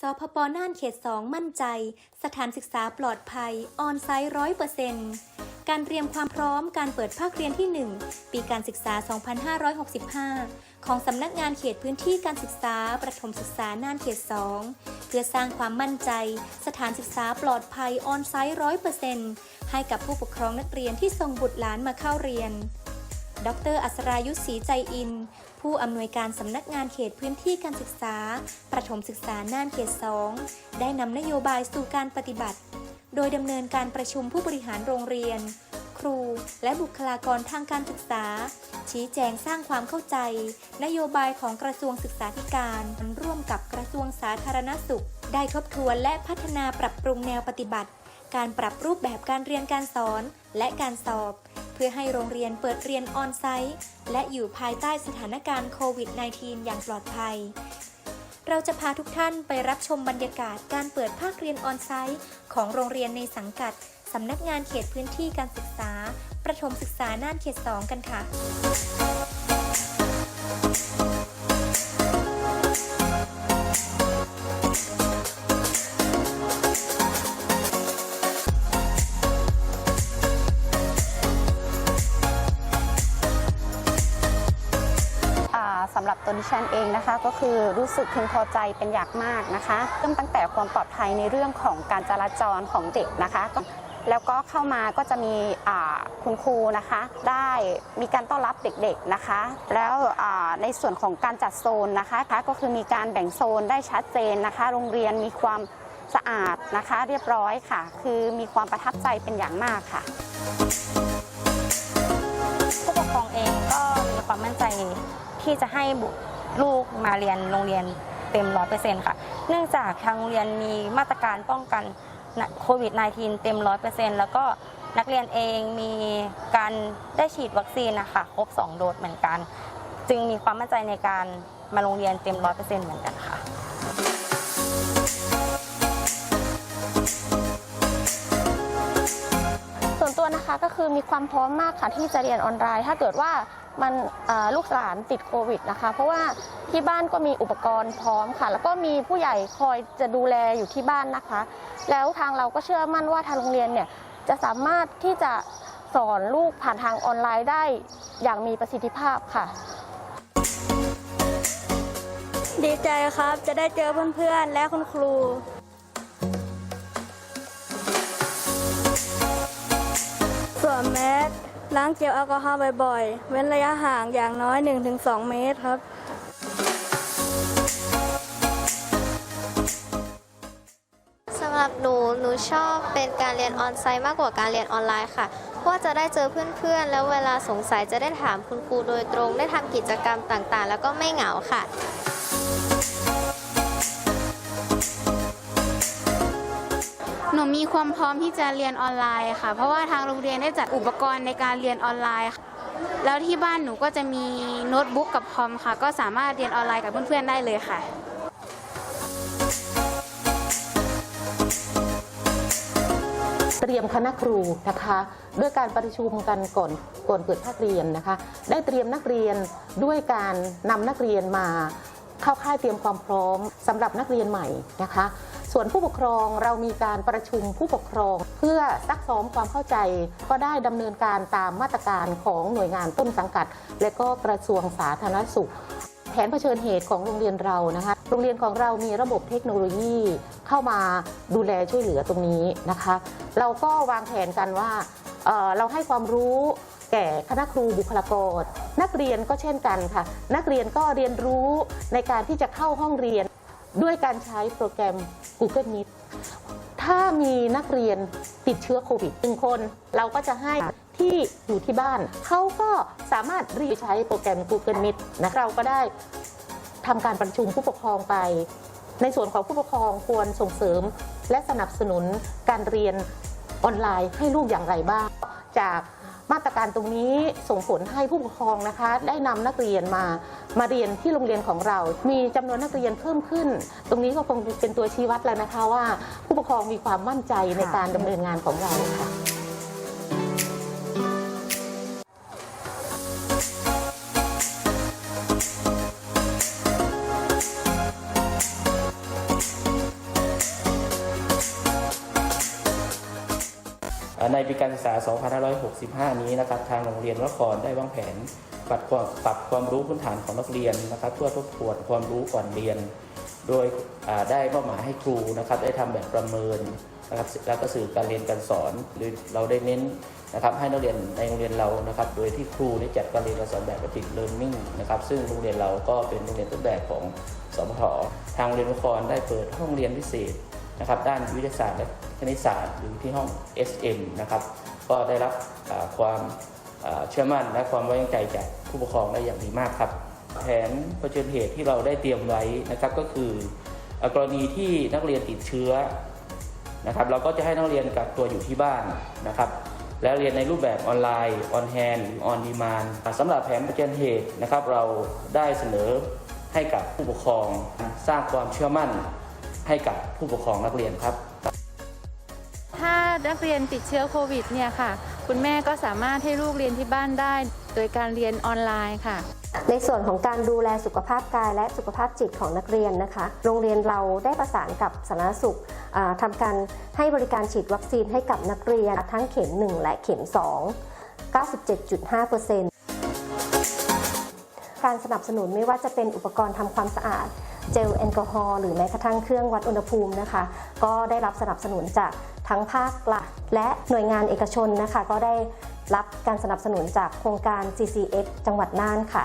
สพปน่านเขต 2 มั่นใจ สถานศึกษาปลอดภัย ออนไซต์ร้อยเปอร์เซ็นต์การเตรียมความพร้อมการเปิดภาคเรียนที่ 1 ปีการศึกษา 2565 ของสำนักงานเขตพื้นที่การศึกษาประถมศึกษาน่านเขต 2 เพื่อสร้างความมั่นใจ สถานศึกษาปลอดภัยออนไซต์ร้อยเปอร์เซ็นต์ให้กับผู้ปกครองนักเรียนที่ส่งบุตรหลานมาเข้าเรียน ดร อัศรายุศรีใจอิน ผู้อำนวยการสำนักงานเขตพื้นที่การศึกษา ประถมศึกษาน่านเขต 2 ได้นำนโยบายสู่การปฏิบัติ โดยดำเนินการประชุมผู้บริหารโรงเรียน ครู และบุคลากรทางการศึกษา ชี้แจงสร้างความเข้าใจ นโยบายของกระทรวงศึกษาธิการ ร่วมกับกระทรวงสาธารณสุข ได้ทบทวนและพัฒนาปรับปรุงแนวปฏิบัติ การปรับรูปแบบการเรียนการสอนและการสอบ เพื่อให้โรงเรียนเปิดเรียนออนไซต์และอยู่ภายใต้สถานการณ์โควิด -19 อย่างปลอดภัย เราจะพาทุกท่านไปรับชมบรรยากาศการเปิดภาคเรียนออนไซต์ของโรงเรียนในสังกัดสำนักงานเขตพื้นที่การศึกษา ประถมศึกษาน่านเขต 2 กันค่ะ หรับตัวดิฉันเองนะคะ ก็คือรู้สึกพึงพอใจเป็นอย่างมากนะคะเริ่มตั้งแต่ความปลอดภัยในเรื่องของการจราจรของเด็กนะคะแล้วก็เข้ามาก็จะมีคุณครูนะคะ ได้มีการต้อนรับเด็กๆนะคะ แล้วในส่วนของการจัดโซนนะคะก็คือมีการแบ่งโซนได้ชัดเจนนะคะ โรงเรียนมีความสะอาดนะคะ เรียบร้อยค่ะ คือมีความประทับใจเป็นอย่างมากค่ะ ผู้ปกครองเองก็มีความมั่นใจ ที่จะให้ลูกมาเรียนโรงเรียนเต็มร้อยเปอร์เซ็นต์ค่ะ เนื่องจากทางโรงเรียนมีมาตรการป้องกันโควิด -19 เต็มร้อยเปอร์เซ็นต์แล้วก็นักเรียนเองมีการได้ฉีดวัคซีนนะคะครบ 2 โดสเหมือนกัน จึงมีความมั่นใจในการมาโรงเรียนเต็มร้อยเปอร์เซ็นต์เหมือนกันค่ะ ตัวนะคะก็คือมีความพร้อมมากค่ะที่จะเรียนออนไลน์ ถ้าเกิดว่ามันลูกหลานติดโควิดนะคะ เพราะว่าที่บ้านก็มีอุปกรณ์พร้อมค่ะ แล้วก็มีผู้ใหญ่คอยจะดูแลอยู่ที่บ้านนะคะ แล้วทางเราก็เชื่อมั่นว่าทางโรงเรียนเนี่ยจะสามารถที่จะสอนลูกผ่านทางออนไลน์ได้อย่างมีประสิทธิภาพค่ะ ดีใจครับจะได้เจอเพื่อนๆและคุณครู ล้างเจลแอลกอฮอล์บ่อยๆ เว้นระยะห่างอย่างน้อย 1-2 เมตรครับ สำหรับหนู หนูชอบเป็นการเรียนออนไซต์มากกว่าการเรียนออนไลน์ค่ะ เพราะว่าจะได้เจอเพื่อนๆ แล้วเวลาสงสัยจะได้ถามคุณครูโดยตรง ได้ทำกิจกรรมต่างๆ แล้วก็ไม่เหงาค่ะ ความพร้อมที่จะเรียนออนไลน์ค่ะ เพราะว่าทางโรงเรียนได้จัดอุปกรณ์ในการเรียนออนไลน์ค่ะแล้วที่บ้านหนูก็จะมีโน้ตบุ๊กกับคอมค่ะ ก็สามารถเรียนออนไลน์กับเพื่อนๆได้เลยค่ะ เตรียมคณะครูนะคะด้วยการประชุมกันก่อนก่อนเปิดภาคเรียนนะคะ ได้เตรียมนักเรียนด้วยการนำนักเรียนมาเข้าค่ายเตรียมความพร้อมสำหรับนักเรียนใหม่นะคะ ส่วนผู้ปกครองเรามีการประชุมผู้ปกครอง เพื่อซักซ้อมความเข้าใจ ก็ได้ดำเนินการตามมาตรการของหน่วยงานต้นสังกัด และก็กระทรวงสาธารณสุขแผนเผชิญเหตุของโรงเรียนเรานะคะ โรงเรียนของเรามีระบบเทคโนโลยีเข้ามาดูแลช่วยเหลือตรงนี้นะคะ เราก็วางแผนกันว่าเเราให้ความรู้แก่คณะครูบุคลากร นักเรียนก็เช่นกันค่ะ นักเรียนก็เรียนรู้ในการที่จะเข้าห้องเรียนด้วยการใช้โปรแกรม Google Meet ถ้ามีนักเรียนติดเชื้อโควิดหนึ่งคน เราก็จะให้ที่อยู่ที่บ้าน เขาก็สามารถรีใช้โปรแกรม Google Meet นะเราก็ได้ทำการประชุมผู้ปกครองไป ในส่วนของผู้ปกครองควรส่งเสริม และสนับสนุนการเรียนออนไลน์ให้ลูกอย่างไรบ้าง จาก มาตรการตรงนี้ส่งผลให้ผู้ปกครองนะคะ ได้นำนักเรียนมามาเรียนที่โรงเรียนของเรา มีจำนวนนักเรียนเพิ่มขึ้น ตรงนี้ก็คงเป็นตัวชี้วัดแล้วนะคะว่า ผู้ปกครองมีความมั่นใจในการดำเนินงานของเราค่ะ ในปีการศึกษา 2565 นี้นะครับ ทางโรงเรียนวครได้วางแผนปรับความปรับความรู้พื้นฐานของนักเรียนนะครับเพื่อทบทวนความรู้ก่อนเรียน โดยได้มอบหมายให้ครูนะครับได้ทำแบบประเมินนะครับแล้วก็สื่อการเรียนการสอนหรือเราได้เน้นนะครับให้นักเรียนในโรงเรียนเรานะครับ โดยที่ครูได้จัดการเรียนการสอนแบบ active learning นะครับ ซึ่งโรงเรียนเราก็เป็นโรงเรียนต้นแบบของสมททางโรงเรียนนครได้เปิดห้องเรียนพิเศษ นะครับด้านวิทยาศาสตร์และคณิตศาสตร์หรือที่ห้อง SM นะครับก็ได้รับความเชื่อมั่นและความไว้วางใจจากผู้ปกครองได้อย่างดีมากครับ แผนเผชิญเหตุที่เราได้เตรียมไว้นะครับก็คือกรณีที่นักเรียนติดเชื้อนะครับเราก็จะให้นักเรียนกักตัวอยู่ที่บ้านนะครับและเรียนในรูปแบบออนไลน์ออนแฮนหรือออนดีมานสำหรับแผนเผชิญเหตุนะครับเราได้เสนอให้กับผู้ปกครองสร้างความเชื่อมั่น ให้กับผู้ปกครองนักเรียนครับ ถ้านักเรียนติดเชื้อโควิดเนี่ยค่ะ คุณแม่ก็สามารถให้ลูกเรียนที่บ้านได้ โดยการเรียนออนไลน์ค่ะในส่วนของการดูแลสุขภาพกายและสุขภาพจิตของนักเรียนนะคะ โรงเรียนเราได้ประสานกับสาธารณสุขอ่าทำการให้บริการฉีดวัคซีนให้กับนักเรียนทั้งเข็ม 1 และเข็ม 2 97.5%การสนับสนุนไม่ว่าจะเป็นอุปกรณ์ทำความสะอาด เจลแอลกอฮอล์หรือแม้กระทั่งเครื่องวัดอุณหภูมินะคะ ก็ได้รับสนับสนุนจากทั้งภาครัฐและหน่วยงานเอกชนนะคะ ก็ได้รับการสนับสนุนจากโครงการ CCF จังหวัดน่านค่ะ